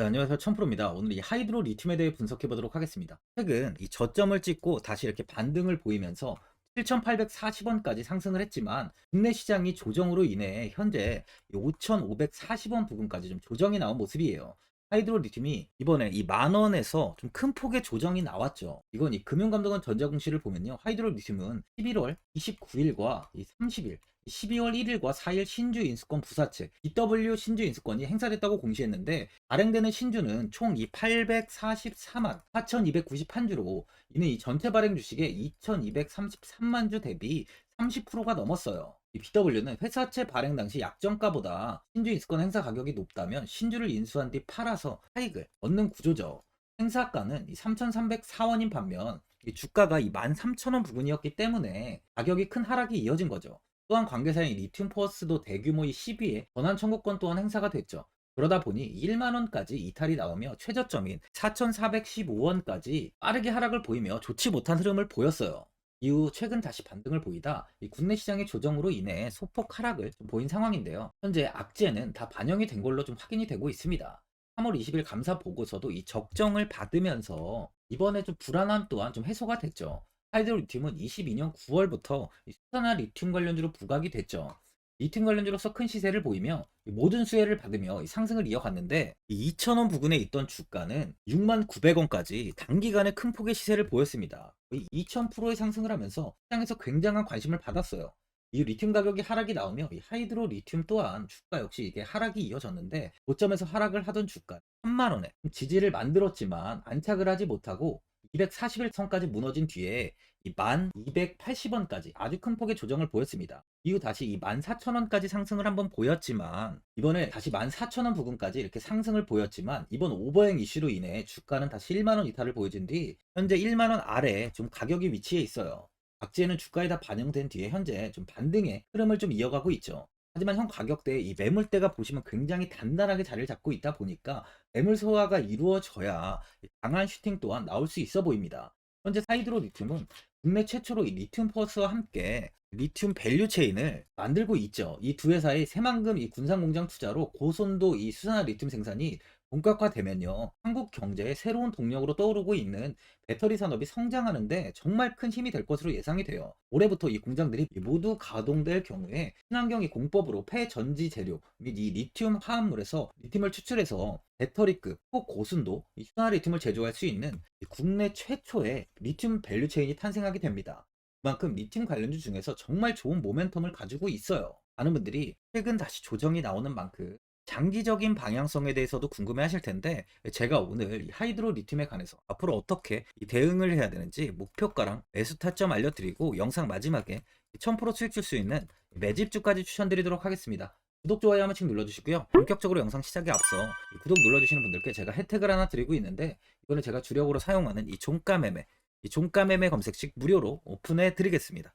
네, 안녕하세요. 천프로입니다. 오늘 이 하이드로 리튬에 대해 분석해 보도록 하겠습니다. 최근 이 저점을 찍고 다시 이렇게 반등을 보이면서 7,840원까지 상승을 했지만 국내 시장이 조정으로 인해 현재 5,540원 부근까지 좀 조정이 나온 모습이에요. 하이드로 리튬이 이번에 이 만원에서 좀 큰 폭의 조정이 나왔죠. 이건 이 금융감독원 전자공시를 보면요. 하이드로 리튬은 11월 29일과 이 30일 12월 1일과 4일 신주 인수권 부사채 BW 신주 인수권이 행사됐다고 공시했는데 발행되는 신주는 총 이 844만 4,291주로 이는 이 전체 발행 주식의 2,233만 주 대비 30%가 넘었어요. 이 BW는 회사채 발행 당시 약정가보다 신주 인수권 행사 가격이 높다면 신주를 인수한 뒤 팔아서 차익을 얻는 구조죠. 행사가는 3,304원인 반면 이 주가가 이 13,000원 부근이었기 때문에 가격이 큰 하락이 이어진 거죠. 또한 관계사인 리튬 포스도 대규모 의 시비에 전환 청구권 또한 행사가 됐죠. 그러다 보니 1만원까지 이탈이 나오며 최저점인 4,415원까지 빠르게 하락을 보이며 좋지 못한 흐름을 보였어요. 이후 최근 다시 반등을 보이다 이 국내 시장의 조정으로 인해 소폭 하락을 좀 보인 상황인데요. 현재 악재는 다 반영이 된 걸로 좀 확인이 되고 있습니다. 3월 20일 감사 보고서도 이 적정을 받으면서 이번에 좀 불안함 또한 좀 해소가 됐죠. 하이드로 리튬은 22년 9월부터 수산화 리튬 관련주로 부각이 됐죠. 리튬 관련주로서 큰 시세를 보이며 모든 수혜를 받으며 상승을 이어갔는데 2,000원 부근에 있던 주가는 6만 900원까지 단기간에 큰 폭의 시세를 보였습니다. 2,000%의 상승을 하면서 시장에서 굉장한 관심을 받았어요. 이 리튬 가격이 하락이 나오며 이 하이드로 리튬 또한 주가 역시 이게 하락이 이어졌는데 고점에서 하락을 하던 주가 3만 원에 지지를 만들었지만 안착을 하지 못하고 241선까지 무너진 뒤에 이 1280원까지 아주 큰 폭의 조정을 보였습니다. 이후 다시 이 14,000원까지 상승을 한번 보였지만 이번에 다시 14,000원 부근까지 이렇게 상승을 보였지만 이번 오버행 이슈로 인해 주가는 다시 1만원 이탈을 보여준 뒤 현재 1만원 아래 좀 가격이 위치해 있어요. 박지에는 주가에 다 반영된 뒤에 현재 좀 반등의 흐름을 좀 이어가고 있죠. 하지만 현 가격대에 이 매물대가 보시면 굉장히 단단하게 자리를 잡고 있다 보니까 매물 소화가 이루어져야 강한 슈팅 또한 나올 수 있어 보입니다. 현재 사이드로 리튬은 국내 최초로 이 리튬 퍼스와 함께 리튬 밸류 체인을 만들고 있죠. 이 두 회사의 새만금 이 군산 공장 투자로 고손도 이 수산화 리튬 생산이 본격화되면요. 한국 경제의 새로운 동력으로 떠오르고 있는 배터리 산업이 성장하는데 정말 큰 힘이 될 것으로 예상이 돼요. 올해부터 이 공장들이 모두 가동될 경우에 친환경이 공법으로 폐전지 재료 및 이 리튬 화합물에서 리튬을 추출해서 배터리급 초고순도 이 순화 리튬을 제조할 수 있는 국내 최초의 리튬 밸류 체인이 탄생하게 됩니다. 그만큼 리튬 관련주 중에서 정말 좋은 모멘텀을 가지고 있어요. 많은 분들이 최근 다시 조정이 나오는 만큼 장기적인 방향성에 대해서도 궁금해 하실 텐데 제가 오늘 하이드로 리튬에 관해서 앞으로 어떻게 대응을 해야 되는지 목표가랑 매수 타점 알려드리고 영상 마지막에 1000% 수익 줄 수 있는 매집주까지 추천드리도록 하겠습니다. 구독, 좋아요 한 번씩 눌러주시고요. 본격적으로 영상 시작에 앞서 구독 눌러주시는 분들께 제가 혜택을 하나 드리고 있는데 이거는 제가 주력으로 사용하는 이 종가 매매, 이 종가 매매 검색식 무료로 오픈해 드리겠습니다.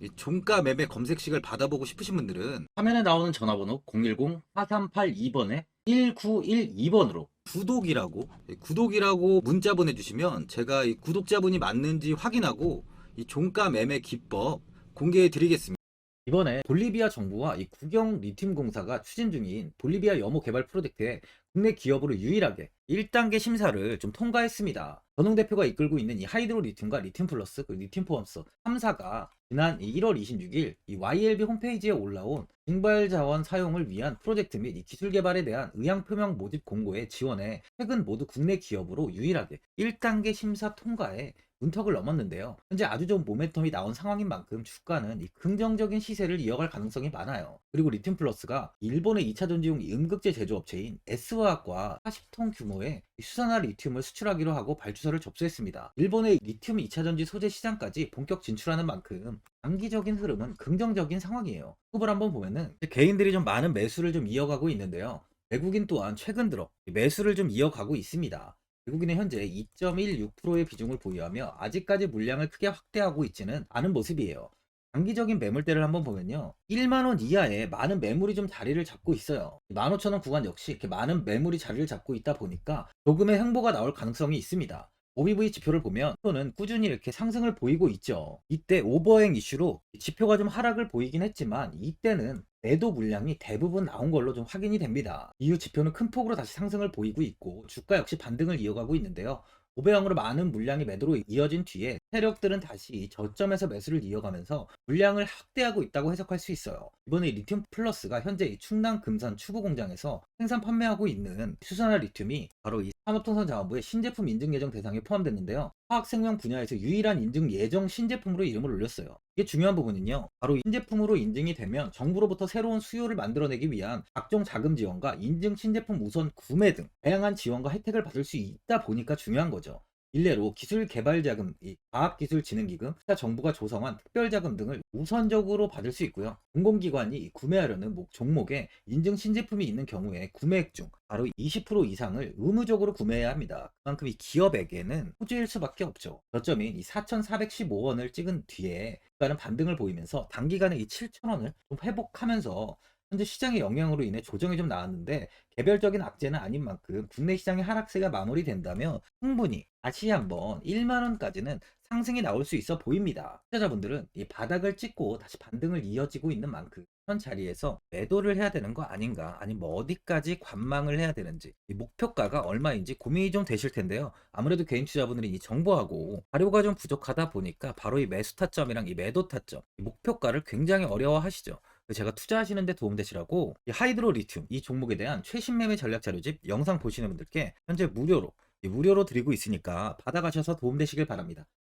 이 종가 매매 검색식을 받아보고 싶으신 분들은 화면에 나오는 전화번호 010-4382번에 1912번으로 구독이라고 이 구독이라고 문자 보내주시면 제가 이 구독자분이 맞는지 확인하고 이 종가 매매 기법 공개해 드리겠습니다. 이번에 볼리비아 정부와 이 국영 리튬 공사가 추진 중인 볼리비아 염호 개발 프로젝트에 국내 기업으로 유일하게 1단계 심사를 좀 통과했습니다. 전웅 대표가 이끌고 있는 이 하이드로 리튬과 리튬 플러스, 그 리튬 포함스 3사가 지난 이 1월 26일 이 YLB 홈페이지에 올라온 증발 자원 사용을 위한 프로젝트 및이 기술 개발에 대한 의향 표명 모집 공고에 지원해 최근 모두 국내 기업으로 유일하게 1단계 심사 통과에 문턱을 넘었는데요. 현재 아주 좋은 모멘텀이 나온 상황인 만큼 주가는 이 긍정적인 시세를 이어갈 가능성이 많아요. 그리고 리튬 플러스가 일본의 2차 전지용 이 음극재 제조업체인 S화학과 40톤 규모의 이 수산화 리튬을 수출하기로 하고 발주서를 접수했습니다. 일본의 리튬 2차 전지 소재 시장까지 본격 진출하는 만큼 장기적인 흐름은 긍정적인 상황이에요. 후보를 한번 보면은 개인들이 좀 많은 매수를 좀 이어가고 있는데요. 외국인 또한 최근 들어 이 매수를 좀 이어가고 있습니다. 외국인은 현재 2.16%의 비중을 보유하며 아직까지 물량을 크게 확대하고 있지는 않은 모습이에요. 장기적인 매물대를 한번 보면요. 1만원 이하에 많은 매물이 좀 자리를 잡고 있어요. 15,000원 구간 역시 이렇게 많은 매물이 자리를 잡고 있다 보니까 조금의 횡보가 나올 가능성이 있습니다. OBV 지표를 보면 또는 꾸준히 이렇게 상승을 보이고 있죠. 이때 오버행 이슈로 지표가 좀 하락을 보이긴 했지만 이때는 매도 물량이 대부분 나온 걸로 좀 확인이 됩니다. 이후 지표는 큰 폭으로 다시 상승을 보이고 있고 주가 역시 반등을 이어가고 있는데요. 5배형으로 많은 물량이 매도로 이어진 뒤에 세력들은 다시 저점에서 매수를 이어가면서 물량을 확대하고 있다고 해석할 수 있어요. 이번에 리튬 플러스가 현재 이 충남 금산 추구 공장에서 생산 판매하고 있는 수산화 리튬이 바로 이 산업통상자원부의 신제품 인증 예정 대상에 포함됐는데요. 화학생명 분야에서 유일한 인증 예정 신제품으로 이름을 올렸어요. 이게 중요한 부분은요. 바로 신제품으로 인증이 되면 정부로부터 새로운 수요를 만들어내기 위한 각종 자금 지원과 인증 신제품 우선 구매 등 다양한 지원과 혜택을 받을 수 있다 보니까 중요한 거죠. 일례로 기술 개발 자금, 이 과학기술진흥기금, 타 정부가 조성한 특별자금 등을 우선적으로 받을 수 있고요. 공공기관이 구매하려는 목- 종목에 인증 신제품이 있는 경우에 구매액 중 바로 20% 이상을 의무적으로 구매해야 합니다. 그만큼 이 기업에게는 호주일 수밖에 없죠. 저점인 이 4,415원을 찍은 뒤에 주가는 반등을 보이면서 단기간에 이 7,000원을 좀 회복하면서 현재 시장의 영향으로 인해 조정이 좀 나왔는데 개별적인 악재는 아닌 만큼 국내 시장의 하락세가 마무리된다면 충분히 다시 한번 1만 원까지는 상승이 나올 수 있어 보입니다. 투자자분들은 이 바닥을 찍고 다시 반등을 이어지고 있는 만큼 현 자리에서 매도를 해야 되는 거 아닌가 아니면 뭐 어디까지 관망을 해야 되는지 이 목표가가 얼마인지 고민이 좀 되실 텐데요. 아무래도 개인 투자분들이 이 정보하고 자료가 좀 부족하다 보니까 바로 이 매수 타점이랑 이 매도 타점 이 목표가를 굉장히 어려워하시죠. 제가 투자하시는 데 도움되시라고 이 하이드로 리튬 이 종목에 대한 최신 매매 전략 자료집 영상 보시는 분들께 현재 무료로 이 무료로 드리고 있으니까 받아가셔서 도움되시길 바랍니다.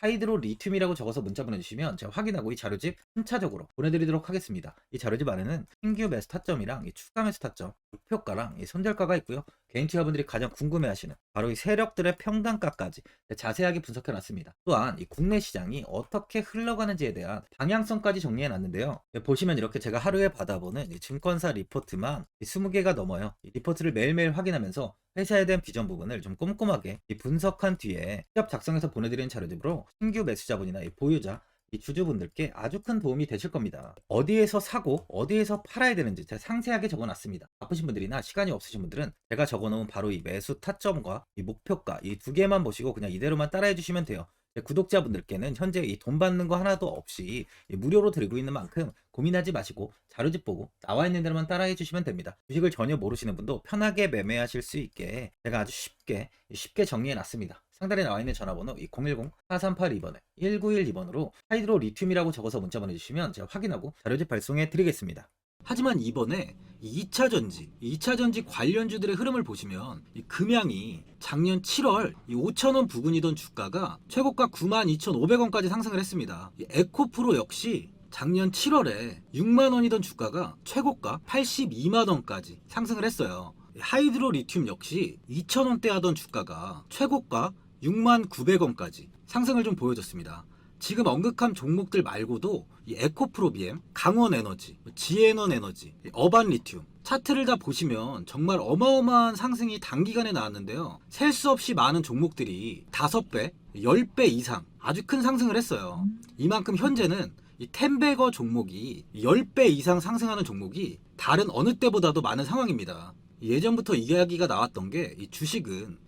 하이드로 리튬이라고 적어서 문자 보내주시면 제가 확인하고 이 자료집 순차적으로 보내드리도록 하겠습니다. 이 자료집 안에는 신규 매수 타점이랑 이 추가 매수 타점, 목표가랑 이 손절가가 있고요. 개인 투자분들이 가장 궁금해하시는 바로 이 세력들의 평단가까지 자세하게 분석해놨습니다. 또한 이 국내 시장이 어떻게 흘러가는지에 대한 방향성까지 정리해놨는데요. 보시면 이렇게 제가 하루에 받아보는 이 증권사 리포트만 20개가 넘어요. 이 리포트를 매일매일 확인하면서 회사에 대한 비전 부분을 좀 꼼꼼하게 이 분석한 뒤에 시업 작성해서 보내드리는 자료집으로 신규 매수 자본이나 이 보유자 이 주주분들께 아주 큰 도움이 되실 겁니다. 어디에서 사고 어디에서 팔아야 되는지 제가 상세하게 적어놨습니다. 바쁘신 분들이나 시간이 없으신 분들은 제가 적어놓은 바로 이 매수 타점과 이 목표가 이 두 개만 보시고 그냥 이대로만 따라해 주시면 돼요. 제 구독자분들께는 현재 이 돈 받는 거 하나도 없이 이 무료로 드리고 있는 만큼 고민하지 마시고 자료집 보고 나와 있는 대로만 따라해 주시면 됩니다. 주식을 전혀 모르시는 분도 편하게 매매하실 수 있게 제가 아주 쉽게 쉽게 정리해 놨습니다. 상단에 나와 있는 전화번호 010-4382번에 1912번으로 하이드로 리튬이라고 적어서 문자 보내주시면 제가 확인하고 자료집 발송해 드리겠습니다. 하지만 이번에 2차 전지, 2차 전지 관련주들의 흐름을 보시면 이 금양이 작년 7월 5천원 부근이던 주가가 최고가 92,500원까지 상승을 했습니다. 이 에코프로 역시 작년 7월에 6만 원이던 주가가 최고가 82만 원까지 상승을 했어요. 하이드로 리튬 역시 2,000원대 하던 주가가 최고가 6만 900원까지 상승을 좀 보여줬습니다. 지금 언급한 종목들 말고도 이 에코프로비엠, 강원에너지, 지에넌 에너지, 어반 리튬 차트를 다 보시면 정말 어마어마한 상승이 단기간에 나왔는데요. 셀 수 없이 많은 종목들이 5배, 10배 이상 아주 큰 상승을 했어요. 이만큼 현재는 이 텐베거 종목이 10배 이상 상승하는 종목이 다른 어느 때보다도 많은 상황입니다. 예전부터 이야기가 나왔던 게 이 주식은